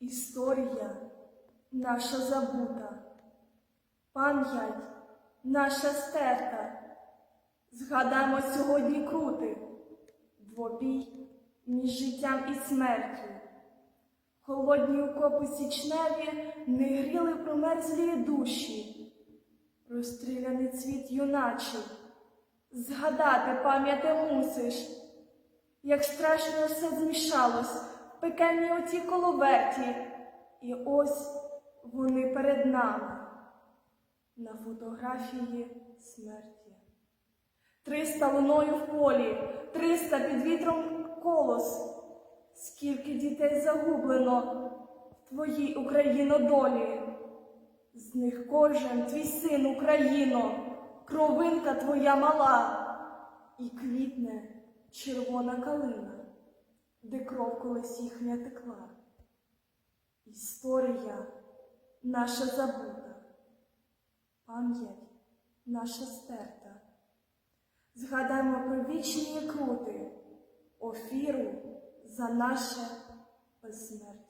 Історія наша забута, пам'ять наша стерта. Згадаємо сьогодні крути, двобій між життям і смертю. Холодні окопи січневі не гріли промерзлі душі, розстріляний цвіт юначий, згадати пам'яти мусиш, як страшно все змішалось в пекельній оцій коловерті, і ось вони перед нами на фотографії смерті. Триста луною в полі, триста під вітром колос. Скільки дітей загублено в твоїй Україно долі. З них кожен твій син Україно, кровинка твоя мала, і квітне червона калина, де кров колись їхня текла. Історія наша забута, пам'ять наша стерта. Згадаймо про вічні крути, офіру за наше безсмертя.